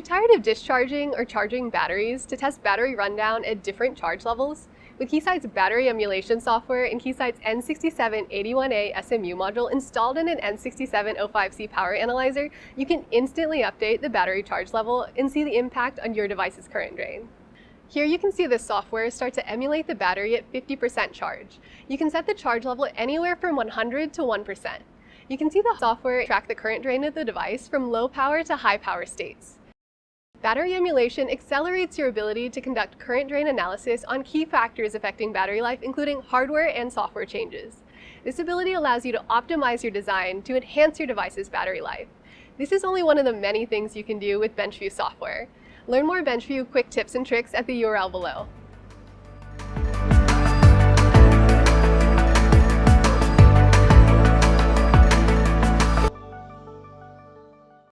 tired of discharging or charging batteries to test battery rundown at different charge levels? With Keysight's battery emulation software and Keysight's N6781A SMU module installed in an N6705C power analyzer, you can instantly update the battery charge level and see the impact on your device's current drain. Here you can see the software start to emulate the battery at 50% charge. You can set the charge level anywhere from 100 to 1%. You can see the software track the current drain of the device from low power to high power states. Battery emulation accelerates your ability to conduct current drain analysis on key factors affecting battery life, including hardware and software changes. This ability allows you to optimize your design to enhance your device's battery life. This is only one of the many things you can do with BenchView software. Learn more BenchView quick tips and tricks at the URL below.